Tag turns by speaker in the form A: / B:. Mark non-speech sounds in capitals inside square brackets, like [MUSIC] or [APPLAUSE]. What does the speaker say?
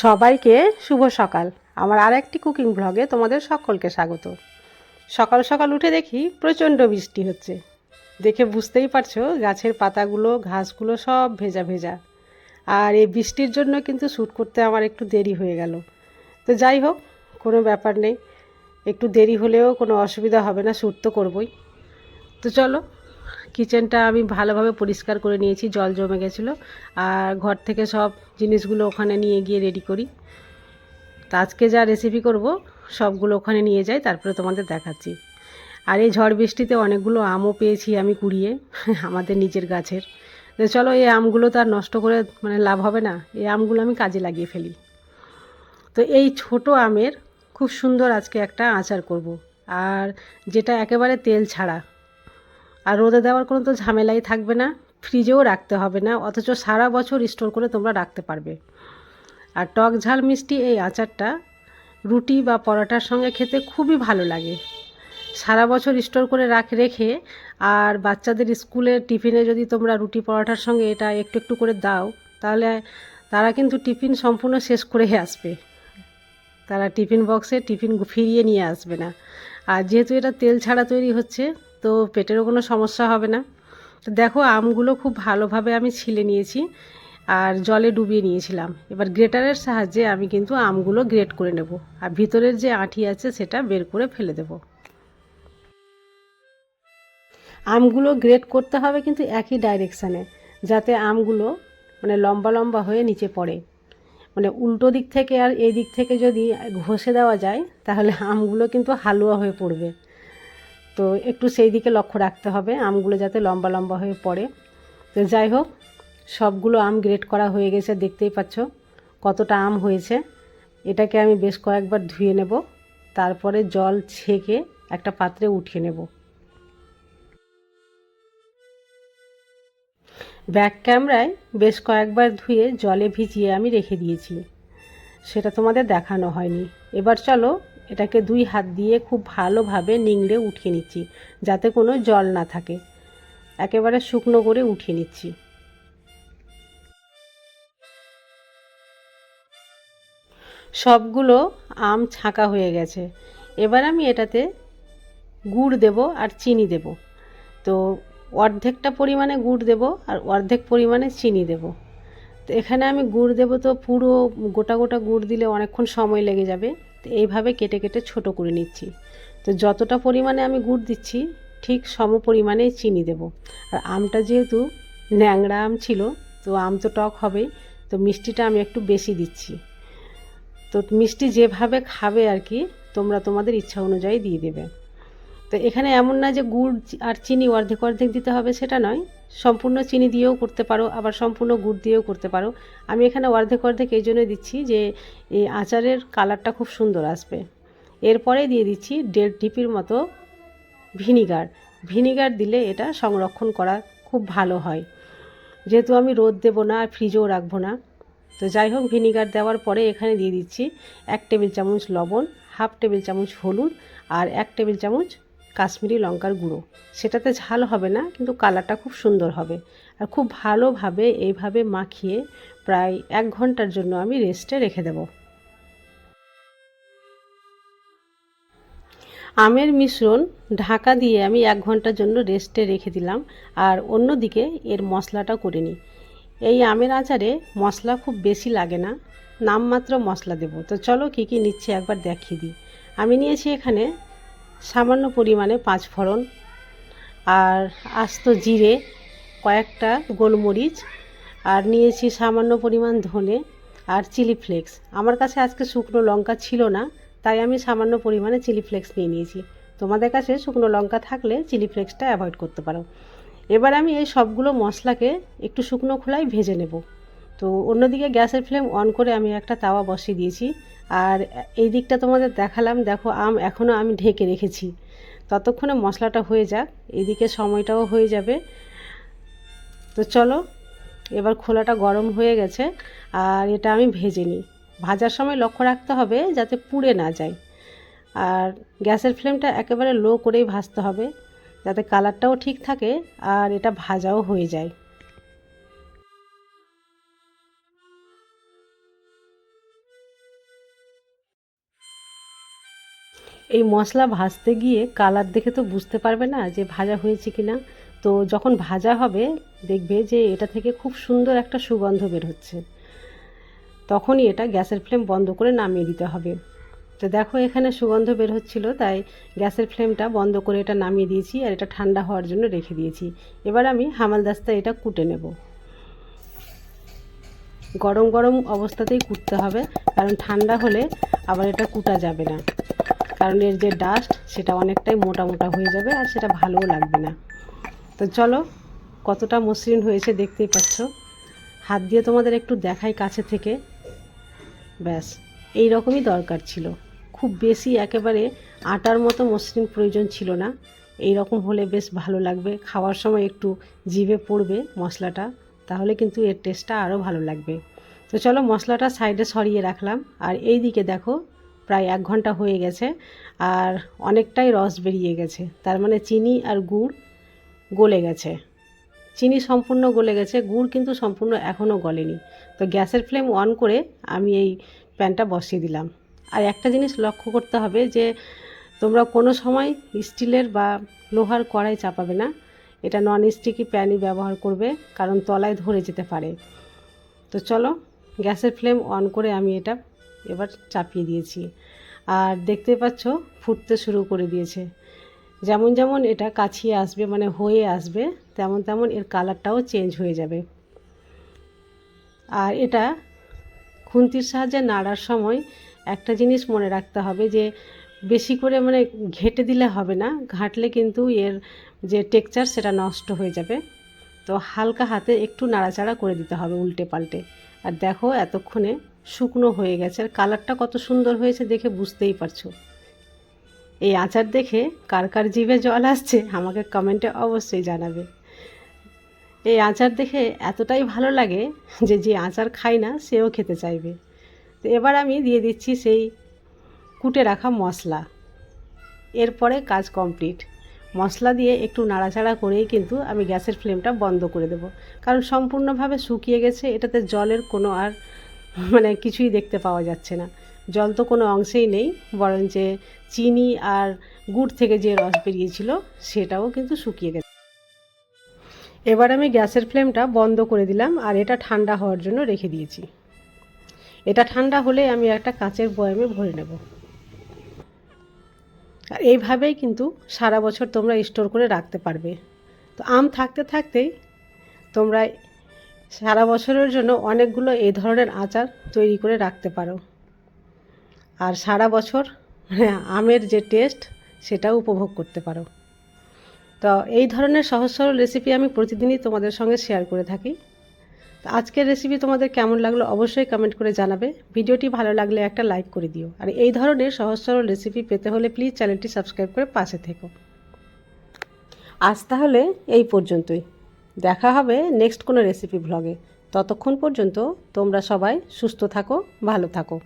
A: সবাইকে শুভ সকাল। আমার আর একটি কুকিং ব্লগে তোমাদের সকলকে স্বাগত। সকাল সকাল উঠে দেখি প্রচণ্ড বৃষ্টি হচ্ছে। দেখে বুঝতেই পারছ গাছের পাতাগুলো, ঘাসগুলো সব ভেজা ভেজা। আর এই বৃষ্টির জন্য কিন্তু শ্যুট করতে আমার একটু দেরি হয়ে গেল। তো যাই হোক, কোনো ব্যাপার নেই। একটু দেরি হলেও কোনো অসুবিধা হবে না, শ্যুট তো করবই। তো চলো কিচেনটা আমি ভালোভাবে পরিষ্কার করে নিয়েছি, জল জমে গেছিল। আর ঘর থেকে সব জিনিসগুলো ওখানে নিয়ে গিয়ে রেডি করি। তা আজকে যা রেসিপি করব, সবগুলো ওখানে নিয়ে যাই, তারপরে তোমাদের দেখাচ্ছি। আর এই ঝড় বৃষ্টিতে অনেকগুলো আমও পেয়েছি আমি কুড়িয়ে, [LAUGHS] আমাদের নিজের গাছের। তো চলো এই আমগুলো তো আর নষ্ট করে মানে লাভ হবে না, এই আমগুলো আমি কাজে লাগিয়ে ফেলি। তো এই ছোট আমের খুব সুন্দর আজকে একটা আচার করব। আর যেটা একেবারে তেল ছাড়া আর রোদে দেওয়ার কোনো তো ঝামেলাই থাকবে না ফ্রিজেও রাখতে হবে না, অথচ সারা বছর স্টোর করে তোমরা রাখতে পারবে। আর টক ঝাল মিষ্টি এই আচারটা রুটি বা পরোটার সঙ্গে খেতে খুবই ভালো লাগে। সারা বছর স্টোর করে রাখ, রেখে আর বাচ্চাদের স্কুলের টিফিনে যদি তোমরা রুটি পরোটার সঙ্গে এটা একটু একটু করে দাও, তাহলে তারা কিন্তু টিফিন সম্পূর্ণ শেষ করে আসবে। তারা টিফিন বক্সে টিফিন ফিরিয়ে নিয়ে আসবে না। আর যেহেতু এটা তেল ছাড়া তৈরি হচ্ছে তো পেটেরও কোনো সমস্যা হবে না। তো দেখো, আমগুলো খুব ভালোভাবে আমি ছিলে নিয়েছি আর জলে ডুবিয়ে নিয়েছিলাম। এবার গ্রেটারের সাহায্যে আমি কিন্তু আমগুলো গ্রেট করে নেব আর ভিতরের যে আঁটি আছে সেটা বের করে ফেলে দেব। আমগুলো গ্রেট করতে হবে কিন্তু একই ডাইরেকশানে যাতে আমগুলো মানে লম্বা লম্বা হয়ে নিচে পড়ে। মানে উল্টো দিক থেকে আর এই দিক থেকে যদি ঘষে দেওয়া যায়, তাহলে আমগুলো কিন্তু হালুয়া হয়ে পড়বে। তো একটু সেই দিকে লক্ষ্য রাখতে হবে, আমগুলো যাতে লম্বা লম্বা হয়ে পড়ে। তো যাই হোক, সবগুলো আম গ্রেট করা হয়ে গেছে, দেখতেই পাচ্ছ কতটা আম হয়েছে। এটাকে আমি বেশ কয়েকবার ধুয়ে নেব, তারপরে জল ছেঁকে একটা পাত্রে উঠিয়ে নেব। ব্যাক ক্যামেরায় বেশ কয়েকবার ধুয়ে জলে ভিজিয়ে আমি রেখে দিয়েছি, সেটা তোমাদের দেখানো হয়নি। এবার চলো এটাকে দুই হাত দিয়ে খুব ভালোভাবে নিংড়ে উঠিয়ে নিচ্ছি, যাতে কোনো জল না থাকে। একেবারে শুকনো করে উঠিয়ে নিচ্ছি। সবগুলো আম ছাঁকা হয়ে গেছে। এবার আমি এটাতে গুড় দেব আর চিনি দেব। তো অর্ধেকটা পরিমাণে গুড় দেব আর অর্ধেক পরিমাণে চিনি দেব। তো এখানে আমি গুড় দেব তো পুরো গোটা গোটা গুড় দিলে অনেকক্ষণ সময় লেগে যাবে। তো এইভাবে কেটে কেটে ছোট করে নিচ্ছি। তো যতটা পরিমাণে আমি গুড় দিচ্ছি, ঠিক সম পরিমাণে চিনি দেব। আর আমটা যেহেতু ন্যাংরা আম ছিল, তো আম তো টক হবেই, তো মিষ্টিটা আমি একটু বেশি দিচ্ছি। তো মিষ্টি যেভাবে খাবে আর কি, তোমরা তোমাদের ইচ্ছা অনুযায়ী দিয়ে দেবে। তো এখানে এমন না যে গুড় আর চিনি অর্ধেক অর্ধেক দিতে হবে, সেটা নয়। সম্পূর্ণ চিনি দিয়েও করতে পারো, আবার সম্পূর্ণ গুড় দিয়েও করতে পারো। আমি এখানে অর্ধেক অর্ধেক এই জন্যই দিচ্ছি যে এই আচারের কালারটা খুব সুন্দর আসবে। এরপরে দিয়ে দিচ্ছি দেড় টিপির মতো ভিনিগার। ভিনিগার দিলে এটা সংরক্ষণ করা খুব ভালো হয়। যেহেতু আমি রোদ দেবো না আর ফ্রিজেও রাখব না। তো যাই হোক, ভিনিগার দেওয়ার পরে এখানে দিয়ে দিচ্ছি এক টেবিল চামচ লবণ, হাফ টেবিল চামচ হলুদ আর এক টেবিল চামচ কাশ্মীরি লঙ্কার গুঁড়ো। সেটাতে ঝাল হবে না, কিন্তু কালারটা খুব সুন্দর হবে। আর খুব ভালোভাবে এইভাবে মাখিয়ে প্রায় এক ঘণ্টার জন্য আমি রেস্টে রেখে দেব। আমের মিশ্রণ ঢাকা দিয়ে আমি এক ঘণ্টার জন্য রেস্টে রেখে দিলাম, আর অন্যদিকে এর মশলাটা করে নিই। এই আমের আচারে মশলা খুব বেশি লাগে না, নামমাত্র মশলা দেব। তো চলো কী কী নিচ্ছে একবার দেখিয়ে দিই। আমি নিয়েছি এখানে সামান্য পরিমাণে পাঁচ ফোড়ন আর আস্ত জিরে, কয়েকটা গোলমরিচ, আর নিয়েছি সামান্য পরিমাণ ধনে আর চিলি ফ্লেক্স। আমার কাছে আজকে শুকনো লঙ্কা ছিল না, তাই আমি সামান্য পরিমাণে চিলি ফ্লেক্স নিয়ে নিয়েছি। তোমাদের কাছে শুকনো লঙ্কা থাকলে চিলি ফ্লেক্সটা অ্যাভয়েড করতে পারো। এবার আমি এই সবগুলো মশলাকে একটু শুকনো খোলায় ভেজে নেব। তো অন্যদিকে গ্যাসের ফ্লেম অন করে আমি একটা তাওয়া বসিয়ে দিয়েছি। আর এই দিকটা তোমাদের দেখালাম, দেখো আম এখনও আমি ঢেকে রেখেছি। ততক্ষণে মশলাটা হয়ে যাক, এদিকে সময়টাও হয়ে যাবে। তো চলো, এবার খোলাটা গরম হয়ে গেছে, আর এটা আমি ভেজে নিই। ভাজার সময় লক্ষ্য রাখতে হবে যাতে পুড়ে না যায়। আর গ্যাসের ফ্লেমটা একেবারে লো করেই ভাজতে হবে, যাতে কালারটাও ঠিক থাকে আর এটা ভাজাও হয়ে যায়। এই মশলা ভাজতে গিয়ে কালার দেখে তো বুঝতে পারবে না যে ভাজা হয়েছে কি না তো যখন ভাজা হবে, দেখবে যে এটা থেকে খুব সুন্দর একটা সুগন্ধ বের হচ্ছে। তখনই এটা গ্যাসের ফ্লেম বন্ধ করে নামিয়ে দিতে হবে। তো দেখো এখানে সুগন্ধ বের হচ্ছিল, তাই গ্যাসের ফ্লেমটা বন্ধ করে এটা নামিয়ে দিয়েছি আর এটা ঠান্ডা হওয়ার জন্য রেখে দিয়েছি। এবার আমি হামালদাস্তা এটা কুটে নেব। গরম গরম অবস্থাতেই কুটতে হবে, কারণ ঠান্ডা হলে আবার এটা কুটা যাবে না। কারণ এর যে ডাস্ট সেটা অনেকটাই মোটা মোটা হয়ে যাবে আর সেটা ভালোও লাগবে না। তো চলো, কতটা মসৃণ হয়েছে দেখতেই পাচ্ছ। হাত দিয়ে তোমাদের একটু দেখাই কাছে থেকে। ব্যাস এই রকমই দরকার ছিল। খুব বেশি একেবারে আটার মতো মসৃণ প্রয়োজন ছিল না। এই রকম হলে বেশ ভালো লাগবে। খাওয়ার সময় একটু জিভে পড়বে মশলাটা, তাহলে কিন্তু এর টেস্টটা আরও ভালো লাগবে। তো চলো, মশলাটা সাইডে সরিয়ে রাখলাম। আর এই দিকে দেখো প্রায় এক ঘণ্টা হয়ে গেছে আর অনেকটাই রস বেরিয়ে গেছে। তার মানে চিনি আর গুড় গলে গেছে। চিনি সম্পূর্ণ গলে গেছে, গুড় কিন্তু সম্পূর্ণ এখনও গলেনি। তো গ্যাসের ফ্লেম অন করে আমি এই প্যানটা বসিয়ে দিলাম। আর একটা জিনিস লক্ষ্য করতে হবে যে তোমরা কোনো সময় স্টিলের বা লোহার কড়াই চাপাবে না। এটা নন স্টিকি প্যানই ব্যবহার করবে, কারণ তলায় ধরে যেতে পারে। তো চলো, গ্যাসের ফ্লেম অন করে আমি এটা এবার চাপিয়ে দিয়েছি। আর দেখতে পাচ্ছ, ফুটতে শুরু করে দিয়েছে। যেমন যেমন এটা কাছিয়ে আসবে মানে হয়ে আসবে, তেমন তেমন এর কালারটাও চেঞ্জ হয়ে যাবে। আর এটা খুন্তির সাহায্যে নাড়ার সময় একটা জিনিস মনে রাখতে হবে যে, বেশি করে মানে ঘেটে দিলে হবে না, ঘাটলে কিন্তু এর যে টেক্সচার সেটা নষ্ট হয়ে যাবে। তো হালকা হাতে একটু নাড়াচাড়া করে দিতে হবে উল্টে পাল্টে। আর দেখো, এতক্ষণে শুকনো হয়ে গেছে। আর কালারটা কত সুন্দর হয়েছে দেখে বুঝতেই পারছ। এই আচার দেখে কার কার জিভে জল আসছে আমাকে কমেন্টে অবশ্যই জানাবে। এই আচার দেখে এতটাই ভালো লাগে যে যে আচার খায় না, সেও খেতে চাইবে। তো এবার আমি দিয়ে দিচ্ছি সেই কুটে রাখা মশলা। এরপরে কাজ কমপ্লিট। মশলা দিয়ে একটু নাড়াচাড়া করেই কিন্তু আমি গ্যাসের ফ্লেমটা বন্ধ করে দেব। কারণ সম্পূর্ণভাবে শুকিয়ে গেছে, এটাতে জলের কোনো আর [LAUGHS] মানে কিছুই দেখতে পাওয়া যাচ্ছে না। জল তো কোনো অংশেই নেই বরং যে চিনি আর গুড় থেকে যে রস বেরিয়েছিল সেটাও কিন্তু শুকিয়ে গেছে। এবার আমি গ্যাসের ফ্লেমটা বন্ধ করে দিলাম আর এটা ঠান্ডা হওয়ার জন্য রেখে দিয়েছি। এটা ঠান্ডা হলে আমি একটা কাঁচের বয়ামে ভরে নেব। আর এইভাবেই কিন্তু সারা বছর তোমরা স্টোর করে রাখতে পারবে। তো আম থাকতে থাকতেই তোমরা সারা বছরের জন্য অনেকগুলো এই ধরনের আচার তৈরি করে রাখতে পারো। আর সারা বছর মানে আমের যে টেস্ট সেটাও উপভোগ করতে পারো। তো এই ধরনের সহজ সরল রেসিপি আমি প্রতিদিনই তোমাদের সঙ্গে শেয়ার করে থাকি। তো আজকের রেসিপি তোমাদের কেমন লাগল অবশ্যই কমেন্ট করে জানাবে। ভিডিওটি ভালো লাগলে একটা লাইক করে দিও। আর এই ধরনের সহজ সরল রেসিপি পেতে হলে প্লিজ চ্যানেলটি সাবস্ক্রাইব করে পাশে থেকো। আজ তাহলে এই পর্যন্তই। দেখা হবে নেক্সট কোনো রেসিপি ভ্লগে ততক্ষণ পর্যন্ত তোমরা সবাই সুস্থ থাকো ভালো থাকো।